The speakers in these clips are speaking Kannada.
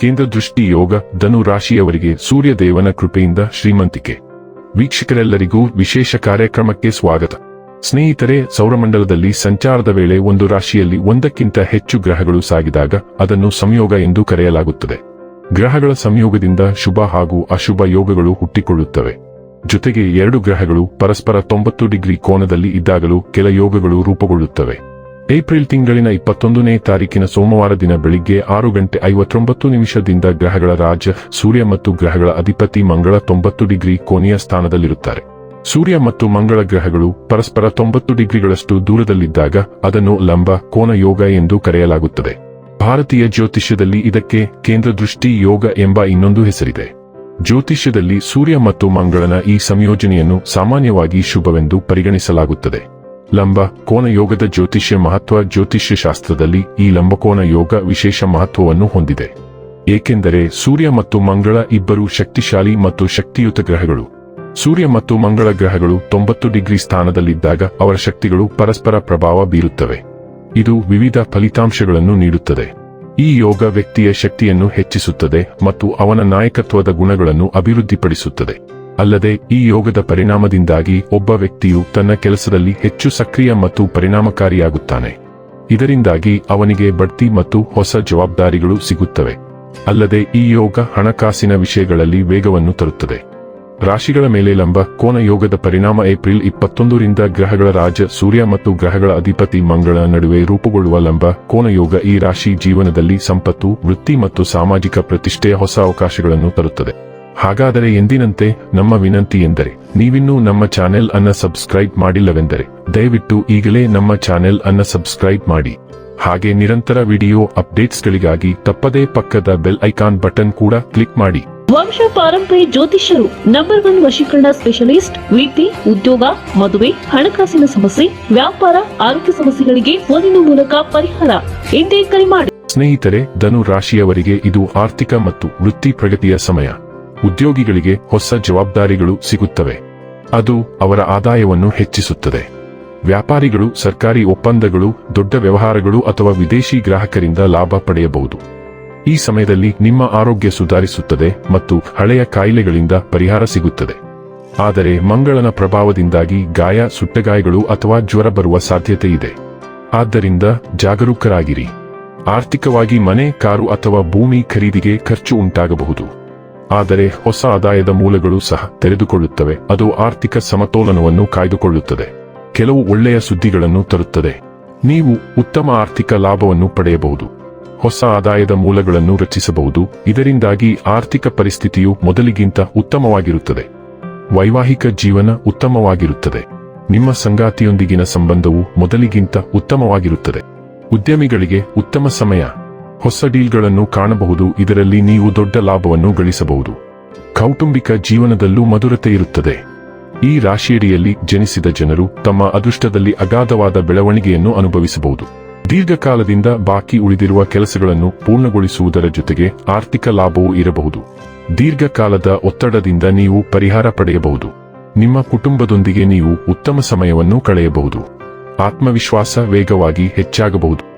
ಕೇಂದ್ರ ದೃಷ್ಟಿ ಯೋಗ, ಧನು ರಾಶಿಯವರಿಗೆ ಸೂರ್ಯದೇವನ ಕೃಪೆಯಿಂದ ಶ್ರೀಮಂತಿಕೆ. ವೀಕ್ಷಕರೆಲ್ಲರಿಗೂ ವಿಶೇಷ ಕಾರ್ಯಕ್ರಮಕ್ಕೆ ಸ್ವಾಗತ. ಸ್ನೇಹಿತರೆ, ಸೌರಮಂಡಲದಲ್ಲಿ ಸಂಚಾರದ ವೇಳೆ ಒಂದು ರಾಶಿಯಲ್ಲಿ ಒಂದಕ್ಕಿಂತ ಹೆಚ್ಚು ಗ್ರಹಗಳು ಸಾಗಿದಾಗ ಅದನ್ನು ಸಂಯೋಗ ಎಂದು ಕರೆಯಲಾಗುತ್ತದೆ. ಗ್ರಹಗಳ ಸಂಯೋಗದಿಂದ ಶುಭ ಹಾಗೂ ಅಶುಭ ಯೋಗಗಳು ಹುಟ್ಟಿಕೊಳ್ಳುತ್ತವೆ. ಜೊತೆಗೆ ಎರಡು ಗ್ರಹಗಳು ಪರಸ್ಪರ ತೊಂಬತ್ತು ಡಿಗ್ರಿ ಕೋನದಲ್ಲಿ ಇದ್ದಾಗಲೂ ಕೆಲ ಯೋಗಗಳು ರೂಪುಗೊಳ್ಳುತ್ತವೆ. ಏಪ್ರಿಲ್ ತಿಂಗಳಿನ ಇಪ್ಪತ್ತೊಂದನೇ ತಾರೀಕಿನ ಸೋಮವಾರ ದಿನ ಬೆಳಿಗ್ಗೆ ಆರು ಗಂಟೆ ಐವತ್ತೊಂಬತ್ತು ನಿಮಿಷದಿಂದ ಗ್ರಹಗಳ ರಾಜ, ಸೂರ್ಯ ಮತ್ತು ಗ್ರಹಗಳ ಅಧಿಪತಿ ಮಂಗಳ ತೊಂಬತ್ತು ಡಿಗ್ರಿ ಕೋನಿಯ ಸ್ಥಾನದಲ್ಲಿರುತ್ತಾರೆ. ಸೂರ್ಯ ಮತ್ತು ಮಂಗಳ ಗ್ರಹಗಳು ಪರಸ್ಪರ ತೊಂಬತ್ತು ಡಿಗ್ರಿಗಳಷ್ಟು ದೂರದಲ್ಲಿದ್ದಾಗ ಅದನ್ನು ಲಂಬ, ಕೋನ ಯೋಗ ಎಂದು ಕರೆಯಲಾಗುತ್ತದೆ. ಭಾರತೀಯ ಜ್ಯೋತಿಷ್ಯದಲ್ಲಿ ಇದಕ್ಕೆ ಕೇಂದ್ರ ದೃಷ್ಟಿ ಯೋಗ ಎಂಬ ಇನ್ನೊಂದು ಹೆಸರಿದೆ. ಜ್ಯೋತಿಷ್ಯದಲ್ಲಿ ಸೂರ್ಯ ಮತ್ತು ಮಂಗಳನ ಈ ಸಂಯೋಜನೆಯನ್ನು ಸಾಮಾನ್ಯವಾಗಿ ಶುಭವೆಂದು ಪರಿಗಣಿಸಲಾಗುತ್ತದೆ. ಲಂಬ ಕೋನ ಯೋಗದ ಜ್ಯೋತಿಷ್ಯ ಮಹತ್ವ ಜ್ಯೋತಿಷ್ಯ ಶಾಸ್ತ್ರದಲ್ಲಿ ಈ ಲಂಬಕೋನ ಯೋಗ ವಿಶೇಷ ಮಹತ್ವವನ್ನು ಹೊಂದಿದೆ. ಏಕೆಂದರೆ ಸೂರ್ಯ ಮತ್ತು ಮಂಗಳ ಇಬ್ಬರು ಶಕ್ತಿಶಾಲಿ ಮತ್ತು ಶಕ್ತಿಯುತ ಗ್ರಹಗಳು. ಸೂರ್ಯ ಮತ್ತು ಮಂಗಳ ಗ್ರಹಗಳು ತೊಂಬತ್ತು ಡಿಗ್ರಿ ಸ್ಥಾನದಲ್ಲಿದ್ದಾಗ ಅವರ ಶಕ್ತಿಗಳು ಪರಸ್ಪರ ಪ್ರಭಾವ ಬೀರುತ್ತವೆ. ಇದು ವಿವಿಧ ಫಲಿತಾಂಶಗಳನ್ನು ನೀಡುತ್ತದೆ. ಈ ಯೋಗ ವ್ಯಕ್ತಿಯ ಶಕ್ತಿಯನ್ನು ಹೆಚ್ಚಿಸುತ್ತದೆ ಮತ್ತು ಅವನ ನಾಯಕತ್ವದ ಗುಣಗಳನ್ನು ಅಭಿವೃದ್ಧಿಪಡಿಸುತ್ತದೆ. ಅಲ್ಲದೆ ಈ ಯೋಗದ ಪರಿಣಾಮದಿಂದಾಗಿ ಒಬ್ಬ ವ್ಯಕ್ತಿಯು ತನ್ನ ಕೆಲಸದಲ್ಲಿ ಹೆಚ್ಚು ಸಕ್ರಿಯ ಮತ್ತು ಪರಿಣಾಮಕಾರಿಯಾಗುತ್ತಾನೆ. ಇದರಿಂದಾಗಿ ಅವನಿಗೆ ಬಡ್ತಿ ಮತ್ತು ಹೊಸ ಜವಾಬ್ದಾರಿಗಳು ಸಿಗುತ್ತವೆ. ಅಲ್ಲದೆ ಈ ಯೋಗ ಹಣಕಾಸಿನ ವಿಷಯಗಳಲ್ಲಿ ವೇಗವನ್ನು ತರುತ್ತದೆ. ರಾಶಿಗಳ ಮೇಲೆ ಲಂಬ ಕೋನ ಯೋಗದ ಪರಿಣಾಮ ಏಪ್ರಿಲ್ ಇಪ್ಪತ್ತೊಂದರಿಂದ ಗ್ರಹಗಳ ರಾಜ ಸೂರ್ಯ ಮತ್ತು ಗ್ರಹಗಳ ಅಧಿಪತಿ ಮಂಗಳ ನಡುವೆ ರೂಪುಗೊಳ್ಳುವ ಲಂಬ ಕೋನ ಯೋಗ ಈ ರಾಶಿ ಜೀವನದಲ್ಲಿ ಸಂಪತ್ತು, ವೃತ್ತಿ ಮತ್ತು ಸಾಮಾಜಿಕ ಪ್ರತಿಷ್ಠೆಯ ಹೊಸ ಅವಕಾಶಗಳನ್ನು ತರುತ್ತದೆ. ಹಾಗಾದರೆ ಎಂದಿನಂತೆ ನಮ್ಮ ವಿನಂತಿ ಎಂದರೆ ನೀವಿನ್ನೂ ನಮ್ಮ ಚಾನೆಲ್ ಅನ್ನ ಸಬ್ಸ್ಕ್ರೈಬ್ ಮಾಡಿಲ್ಲವೆಂದರೆ ದಯವಿಟ್ಟು ಈಗಲೇ ನಮ್ಮ ಚಾನೆಲ್ ಅನ್ನ ಸಬ್ಸ್ಕ್ರೈಬ್ ಮಾಡಿ. ಹಾಗೆ ನಿರಂತರ ವಿಡಿಯೋ ಅಪ್ಡೇಟ್ಸ್ಗಳಿಗಾಗಿ ತಪ್ಪದೇ ಪಕ್ಕದ ಬೆಲ್ ಐಕಾನ್ ಬಟನ್ ಕೂಡ ಕ್ಲಿಕ್ ಮಾಡಿ. ವಂಶ ಪಾರಂಪರೆ ಜ್ಯೋತಿಷ್ಯರು ನಂಬರ್ ಒನ್ ವಶೀಕರಣ ಸ್ಪೆಷಲಿಸ್ಟ್ ವಿದ್ಯೆ ಉದ್ಯೋಗ ಮದುವೆ ಹಣಕಾಸಿನ ಸಮಸ್ಯೆ ವ್ಯಾಪಾರ ಆರೋಗ್ಯ ಸಮಸ್ಯೆಗಳಿಗೆ ಫೋನಿನ ಮೂಲಕ ಪರಿಹಾರ ಎಂದೇ ಕರೆ ಮಾಡಿ. ಸ್ನೇಹಿತರೆ ಧನು ರಾಶಿಯವರಿಗೆ ಇದು ಆರ್ಥಿಕ ಮತ್ತು ವೃತ್ತಿ ಪ್ರಗತಿಯ ಸಮಯ. ಉದ್ಯೋಗಿಗಳಿಗೆ ಹೊಸ ಜವಾಬ್ದಾರಿಗಳು ಸಿಗುತ್ತವೆ. ಅದು ಅವರ ಆದಾಯವನ್ನು ಹೆಚ್ಚಿಸುತ್ತದೆ. ವ್ಯಾಪಾರಿಗಳು, ಸರ್ಕಾರಿ ಒಪ್ಪಂದಗಳು, ದೊಡ್ಡ ವ್ಯವಹಾರಗಳು ಅಥವಾ ವಿದೇಶಿ ಗ್ರಾಹಕರಿಂದ ಲಾಭ ಪಡೆಯಬಹುದು. ಈ ಸಮಯದಲ್ಲಿ ನಿಮ್ಮ ಆರೋಗ್ಯ ಸುಧಾರಿಸುತ್ತದೆ ಮತ್ತು ಹಳೆಯ ಕಾಯಿಲೆಗಳಿಂದ ಪರಿಹಾರ ಸಿಗುತ್ತದೆ. ಆದರೆ ಮಂಗಳನ ಪ್ರಭಾವದಿಂದಾಗಿ ಗಾಯ, ಸುಟ್ಟಗಾಯಗಳು ಅಥವಾ ಜ್ವರ ಬರುವ ಸಾಧ್ಯತೆ ಇದೆ. ಆದ್ದರಿಂದ ಜಾಗರೂಕರಾಗಿರಿ. ಆರ್ಥಿಕವಾಗಿ ಮನೆ, ಕಾರು ಅಥವಾ ಭೂಮಿ ಖರೀದಿಗೆ ಖರ್ಚು ಉಂಟಾಗಬಹುದು. ಆದರೆ ಹೊಸ ಆದಾಯದ ಮೂಲಗಳು ಸಹ ತೆರೆದುಕೊಳ್ಳುತ್ತವೆ. ಅದು ಆರ್ಥಿಕ ಸಮತೋಲನವನ್ನು ಕಾಯ್ದುಕೊಳ್ಳುತ್ತದೆ. ಕೆಲವು ಒಳ್ಳೆಯ ಸುದ್ದಿಗಳನ್ನು ತರುತ್ತದೆ. ನೀವು ಉತ್ತಮ ಆರ್ಥಿಕ ಲಾಭವನ್ನು ಪಡೆಯಬಹುದು. ಹೊಸ ಆದಾಯದ ಮೂಲಗಳನ್ನು ರಚಿಸಬಹುದು. ಇದರಿಂದಾಗಿ ಆರ್ಥಿಕ ಪರಿಸ್ಥಿತಿಯು ಮೊದಲಿಗಿಂತ ಉತ್ತಮವಾಗಿರುತ್ತದೆ. ವೈವಾಹಿಕ ಜೀವನ ಉತ್ತಮವಾಗಿರುತ್ತದೆ. ನಿಮ್ಮ ಸಂಗಾತಿಯೊಂದಿಗಿನ ಸಂಬಂಧವು ಮೊದಲಿಗಿಂತ ಉತ್ತಮವಾಗಿರುತ್ತದೆ. ಉದ್ಯಮಿಗಳಿಗೆ ಉತ್ತಮ ಸಮಯ. ಹೊಸ ಡೀಲ್ಗಳನ್ನು ಕಾಣಬಹುದು, ಇದರಲ್ಲಿ ನೀವು ದೊಡ್ಡ ಲಾಭವನ್ನು ಗಳಿಸಬಹುದು. ಕೌಟುಂಬಿಕ ಜೀವನದಲ್ಲೂ ಮಧುರತೆ ಇರುತ್ತದೆ. ಈ ರಾಶಿಯಡಿಯಲ್ಲಿ ಜನಿಸಿದ ಜನರು ತಮ್ಮ ಅದೃಷ್ಟದಲ್ಲಿ ಅಗಾಧವಾದ ಬೆಳವಣಿಗೆಯನ್ನು ಅನುಭವಿಸಬಹುದು. ದೀರ್ಘಕಾಲದಿಂದ ಬಾಕಿ ಉಳಿದಿರುವ ಕೆಲಸಗಳನ್ನು ಪೂರ್ಣಗೊಳಿಸುವುದರ ಜೊತೆಗೆ ಆರ್ಥಿಕ ಲಾಭವೂ ಇರಬಹುದು. ದೀರ್ಘಕಾಲದ ಒತ್ತಡದಿಂದ ನೀವು ಪರಿಹಾರ ಪಡೆಯಬಹುದು. ನಿಮ್ಮ ಕುಟುಂಬದೊಂದಿಗೆ ನೀವು ಉತ್ತಮ ಸಮಯವನ್ನು ಕಳೆಯಬಹುದು. ಆತ್ಮವಿಶ್ವಾಸ ವೇಗವಾಗಿ ಹೆಚ್ಚಾಗಬಹುದು.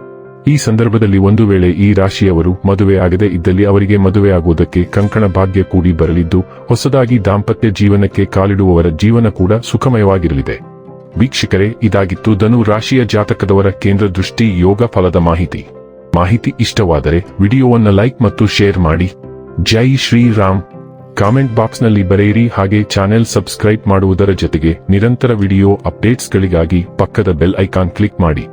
ಈ ಸಂದರ್ಭದಲ್ಲಿ ಒಂದು ವೇಳೆ ಈ ರಾಶಿಯವರು ಮದುವೆ ಆಗದೆ ಇದ್ದಲ್ಲಿ ಅವರಿಗೆ ಮದುವೆಯಾಗುವುದಕ್ಕೆ ಕಂಕಣ ಭಾಗ್ಯ ಕೂಡಿ ಬರಲಿದ್ದು, ಹೊಸದಾಗಿ ದಾಂಪತ್ಯ ಜೀವನಕ್ಕೆ ಕಾಲಿಡುವವರ ಜೀವನ ಕೂಡ ಸುಖಮಯವಾಗಿರಲಿದೆ. ವೀಕ್ಷಕರೇ, ಇದಾಗಿತ್ತು ಧನು ರಾಶಿಯ ಜಾತಕದವರ ಕೇಂದ್ರ ದೃಷ್ಟಿ ಯೋಗ ಫಲದ ಮಾಹಿತಿ. ಮಾಹಿತಿ ಇಷ್ಟವಾದರೆ ವಿಡಿಯೋವನ್ನ ಲೈಕ್ ಮತ್ತು ಶೇರ್ ಮಾಡಿ. ಜೈ ಶ್ರೀರಾಮ್. ಕಾಮೆಂಟ್ ಬಾಕ್ಸ್ನಲ್ಲಿ ಬರೆಯಿರಿ ಹಾಗೆ ಚಾನೆಲ್ ಸಬ್ಸ್ಕ್ರೈಬ್ ಮಾಡುವುದರ ಜೊತೆಗೆ ನಿರಂತರ ವಿಡಿಯೋ ಅಪ್ಡೇಟ್ಸ್ಗಳಿಗಾಗಿ ಪಕ್ಕದ ಬೆಲ್ ಐಕಾನ್ ಕ್ಲಿಕ್ ಮಾಡಿ.